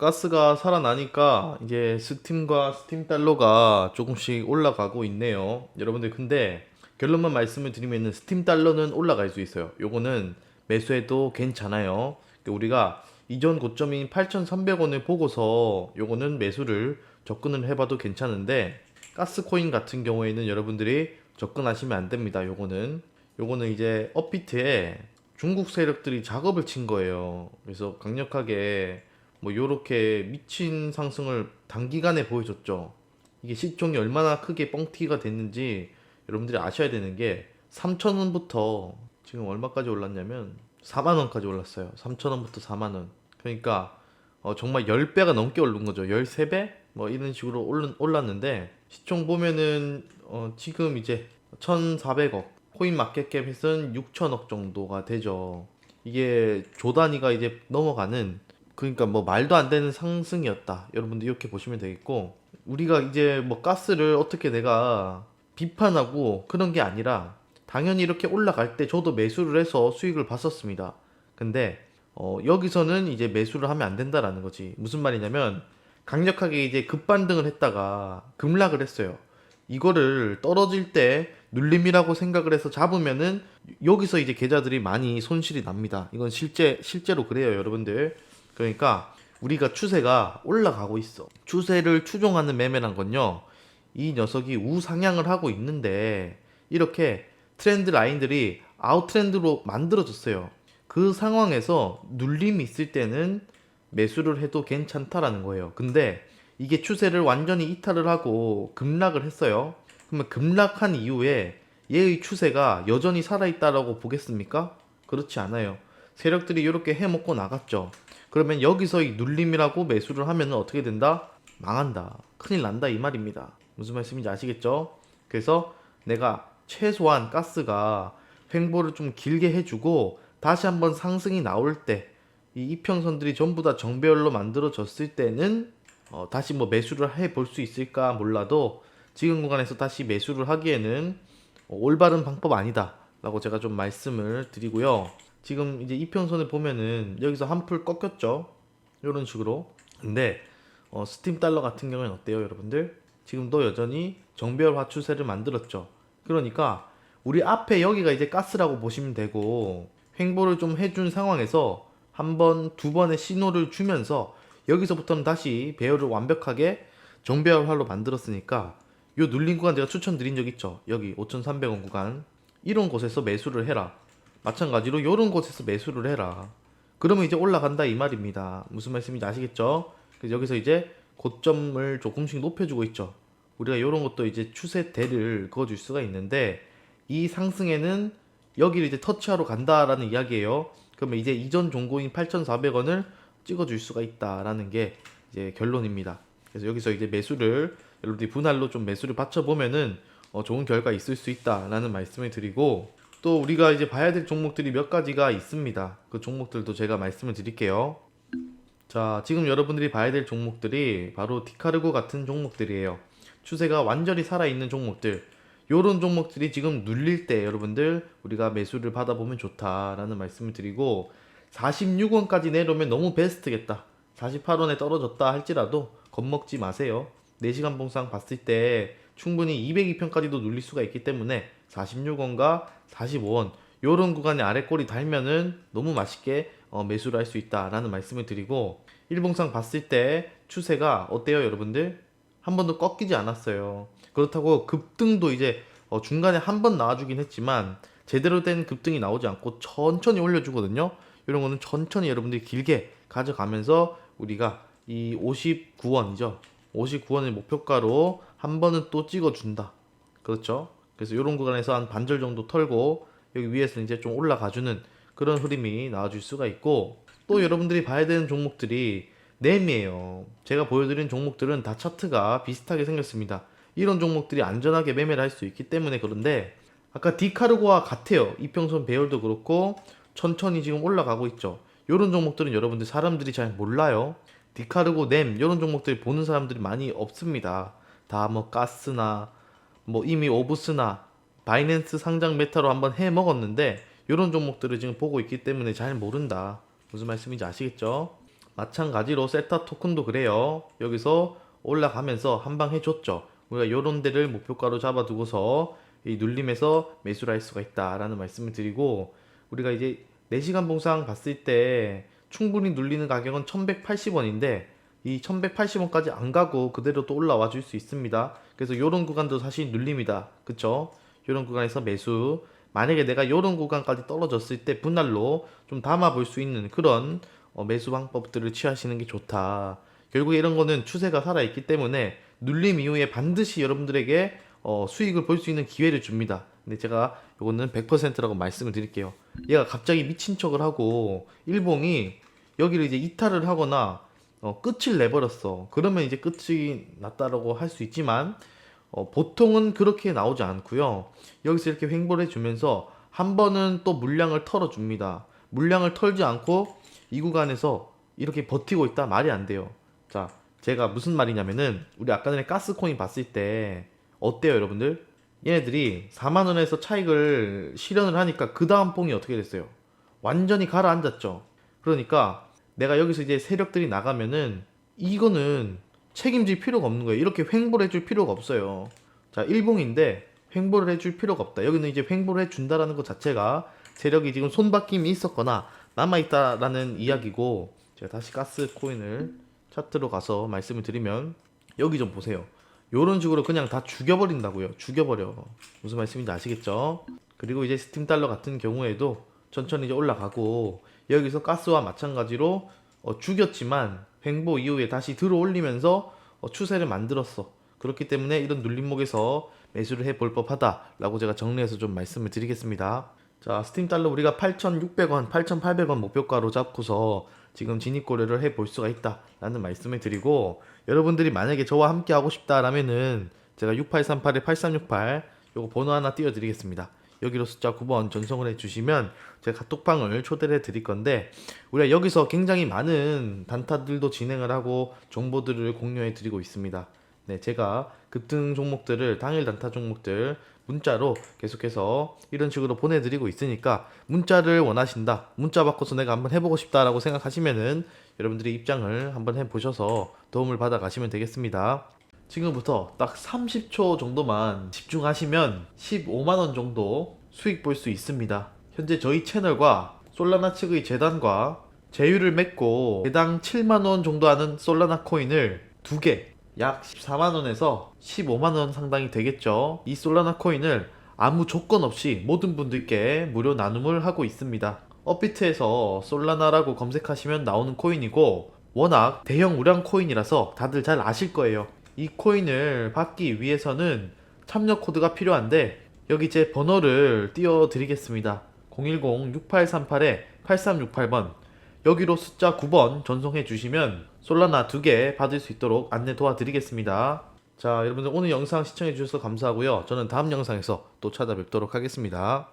가스가 살아나니까 이제 스팀과 스팀 달러가 조금씩 올라가고 있네요. 여러분들 근데 결론만 말씀을 드리면은 스팀 달러는 올라갈 수 있어요. 요거는 매수해도 괜찮아요. 그러니까 우리가 이전 고점인 8,300원을 보고서 요거는 매수를 접근을 해봐도 괜찮은데 가스 코인 같은 경우에는 여러분들이 접근하시면 안 됩니다. 요거는 요거는 이제 업비트에 중국 세력들이 작업을 친 거예요. 그래서 강력하게 뭐 요렇게 미친 상승을 단기간에 보여줬죠. 이게 시총이 얼마나 크게 뻥튀기가 됐는지 여러분들이 아셔야 되는 게 3,000원부터 지금 얼마까지 올랐냐면 4만 원까지 올랐어요. 3,000원부터 4만 원. 그러니까 어, 정말 10배가 넘게 오른 거죠. 13배? 뭐 이런 식으로 올랐는데 시총 보면은 어, 지금 이제 1,400억 코인 마켓캡에서는 6천억 정도가 되죠. 이게 조 단위가 이제 넘어가는 그러니까 뭐 말도 안 되는 상승이었다. 여러분들 이렇게 보시면 되겠고 우리가 이제 뭐 가스를 어떻게 내가 비판하고 그런 게 아니라 당연히 이렇게 올라갈 때 저도 매수를 해서 수익을 봤었습니다. 근데 어, 여기서는 이제 매수를 하면 안 된다라는 거지. 무슨 말이냐면 강력하게 이제 급반등을 했다가 급락을 했어요. 이거를 떨어질 때 눌림이라고 생각을 해서 잡으면은 여기서 이제 계좌들이 많이 손실이 납니다. 이건 실제 실제로 그래요, 여러분들. 그러니까 우리가 추세가 올라가고 있어. 추세를 추종하는 매매란 건요. 이 녀석이 우상향을 하고 있는데 이렇게 트렌드 라인들이 아웃트렌드로 만들어졌어요. 그 상황에서 눌림이 있을 때는 매수를 해도 괜찮다라는 거예요. 근데 이게 추세를 완전히 이탈을 하고 급락을 했어요. 그러면 급락한 이후에 얘의 추세가 여전히 살아있다라고 보겠습니까? 그렇지 않아요. 세력들이 이렇게 해먹고 나갔죠. 그러면 여기서 이 눌림이라고 매수를 하면 어떻게 된다? 망한다. 큰일 난다 이 말입니다. 무슨 말씀인지 아시겠죠? 그래서 내가 최소한 가스가 횡보를 좀 길게 해주고 다시 한번 상승이 나올 때 이 이평선들이 전부 다 정배열로 만들어졌을 때는 어, 다시 뭐 매수를 해 볼 수 있을까 몰라도 지금 구간에서 다시 매수를 하기에는 어, 올바른 방법 아니다 라고 제가 좀 말씀을 드리고요. 지금 이제 이평선을 보면은 여기서 한 풀 꺾였죠. 이런 식으로. 근데 어, 스팀 달러 같은 경우는 어때요, 여러분들? 지금도 여전히 정배열 화 추세를 만들었죠. 그러니까 우리 앞에 여기가 이제 가스라고 보시면 되고 횡보를 좀 해준 상황에서 한 번, 두 번의 신호를 주면서 여기서부터는 다시 배열을 완벽하게 정배열화로 만들었으니까 요 눌린 구간 제가 추천드린 적 있죠. 여기 5,300원 구간 이런 곳에서 매수를 해라. 마찬가지로 요런 곳에서 매수를 해라. 그러면 이제 올라간다 이 말입니다. 무슨 말씀인지 아시겠죠? 그래서 여기서 이제 고점을 조금씩 높여주고 있죠. 우리가 이런 것도 이제 추세대를 그어줄 수가 있는데 이 상승에는 여기를 이제 터치하러 간다라는 이야기예요. 그러면 이제 이전 종고인 8,400원을 찍어줄 수가 있다라는 게 이제 결론입니다. 그래서 여기서 이제 매수를 여러분들이 분할로 좀 매수를 받쳐보면은 어, 좋은 결과 있을 수 있다라는 말씀을 드리고 또 우리가 이제 봐야 될 종목들이 몇 가지가 있습니다. 그 종목들도 제가 말씀을 드릴게요. 자, 지금 여러분들이 봐야 될 종목들이 바로 디카르고 같은 종목들이에요. 추세가 완전히 살아있는 종목들. 요런 종목들이 지금 눌릴 때 여러분들 우리가 매수를 받아보면 좋다라는 말씀을 드리고 46원까지 내려오면 너무 베스트겠다. 48원에 떨어졌다 할지라도 겁먹지 마세요. 4시간 봉상 봤을 때 충분히 202편까지도 눌릴 수가 있기 때문에 46원과 45원 요런 구간에 아래 꼬리 달면은 너무 맛있게 어, 매수를 할 수 있다라는 말씀을 드리고 일봉상 봤을 때 추세가 어때요 여러분들? 한 번도 꺾이지 않았어요. 그렇다고 급등도 이제 어, 중간에 한 번 나와주긴 했지만 제대로 된 급등이 나오지 않고 천천히 올려주거든요. 이런 거는 천천히 여러분들이 길게 가져가면서 우리가 이 59원이죠. 59원의 목표가로 한 번은 또 찍어준다. 그렇죠? 그래서 이런 구간에서 한 반절 정도 털고 여기 위에서 이제 좀 올라가주는 그런 흐름이 나와줄 수가 있고 또 여러분들이 봐야 되는 종목들이 램이에요. 제가 보여드린 종목들은 다 차트가 비슷하게 생겼습니다. 이런 종목들이 안전하게 매매를 할 수 있기 때문에 그런데 아까 디카르고와 같아요. 이평선 배열도 그렇고 천천히 지금 올라가고 있죠. 이런 종목들은 여러분들 사람들이 잘 몰라요. 디카르고 램 이런 종목들 보는 사람들이 많이 없습니다. 다 뭐 가스나 뭐 이미 오브스나 바이낸스 상장 메타로 한번 해 먹었는데 이런 종목들을 지금 보고 있기 때문에 잘 모른다. 무슨 말씀인지 아시겠죠? 마찬가지로 셀타 토큰도 그래요. 여기서 올라가면서 한방 해줬죠. 우리가 요런 데를 목표가로 잡아두고서 이 눌림에서 매수를 할 수가 있다라는 말씀을 드리고 우리가 이제 4시간 봉상 봤을 때 충분히 눌리는 가격은 1180원인데 이 1180원까지 안 가고 그대로 또 올라와 줄 수 있습니다. 그래서 요런 구간도 사실 눌림이다. 그쵸? 요런 구간에서 매수 만약에 내가 요런 구간까지 떨어졌을 때 분할로 좀 담아 볼 수 있는 그런 어, 매수 방법들을 취하시는 게 좋다. 결국에 이런 거는 추세가 살아있기 때문에 눌림 이후에 반드시 여러분들에게 어, 수익을 볼 수 있는 기회를 줍니다. 근데 제가 요거는 100%라고 말씀을 드릴게요. 얘가 갑자기 미친 척을 하고 일봉이 여기를 이제 이탈을 하거나 어, 끝을 내버렸어. 그러면 이제 끝이 났다라고 할 수 있지만 어, 보통은 그렇게 나오지 않고요. 여기서 이렇게 횡보를 해주면서 한 번은 또 물량을 털어줍니다. 물량을 털지 않고 이 구간에서 이렇게 버티고 있다 말이 안 돼요. 자, 제가 무슨 말이냐면은 우리 아까 전에 가스코인 봤을 때 어때요, 여러분들? 얘네들이 4만 원에서 차익을 실현을 하니까 그 다음 봉이 어떻게 됐어요? 완전히 가라앉았죠. 그러니까 내가 여기서 이제 세력들이 나가면은 이거는 책임질 필요가 없는 거예요. 이렇게 횡보를 해줄 필요가 없어요. 자, 일봉인데 횡보를 해줄 필요가 없다. 여기는 이제 횡보를 해준다라는 것 자체가 세력이 지금 손바뀜이 있었거나 남아있다라는 이야기고 제가 다시 가스 코인을 차트로 가서 말씀을 드리면 여기 좀 보세요. 요런 식으로 그냥 다 죽여버린다고요. 죽여버려. 무슨 말씀인지 아시겠죠? 그리고 이제 스팀 달러 같은 경우에도 천천히 이제 올라가고 여기서 가스와 마찬가지로 어, 죽였지만 횡보 이후에 다시 들어 올리면서 어, 추세를 만들었어. 그렇기 때문에 이런 눌림목에서 매수를 해볼 법하다라고 제가 정리해서 좀 말씀을 드리겠습니다. 자, 스팀 달러 우리가 8,600원, 8,800원 목표가로 잡고서 지금 진입 고려를 해볼 수가 있다라는 말씀을 드리고 여러분들이 만약에 저와 함께 하고 싶다라면은 제가 6838에 8368 요거 번호 하나 띄워드리겠습니다. 여기로 숫자 9번 전송을 해주시면 제가 카톡방을 초대를 해드릴 건데 우리가 여기서 굉장히 많은 단타들도 진행을 하고 정보들을 공유해드리고 있습니다. 네, 제가 급등 종목들을 당일 단타 종목들 문자로 계속해서 이런 식으로 보내드리고 있으니까 문자를 원하신다 문자 바꿔서 내가 한번 해보고 싶다라고 생각하시면은 여러분들이 입장을 한번 해보셔서 도움을 받아 가시면 되겠습니다 지금부터 딱 30초 정도만 집중하시면 15만원 정도 수익 볼 수 있습니다 현재 저희 채널과 솔라나 측의 재단과 제휴를 맺고 개당 7만원 정도 하는 솔라나 코인을 두 개 약 14만원에서 15만원 상당이 되겠죠. 이 솔라나 코인을 아무 조건 없이 모든 분들께 무료 나눔을 하고 있습니다. 업비트에서 솔라나라고 검색하시면 나오는 코인이고 워낙 대형 우량 코인이라서 다들 잘 아실 거예요. 이 코인을 받기 위해서는 참여 코드가 필요한데 여기 제 번호를 띄워 드리겠습니다. 010-6838-8368번 여기로 숫자 9번 전송해 주시면 솔라나 두개 받을 수 있도록 안내 도와드리겠습니다. 자, 여러분들 오늘 영상 시청해 주셔서 감사하고요. 저는 다음 영상에서 또 찾아뵙도록 하겠습니다.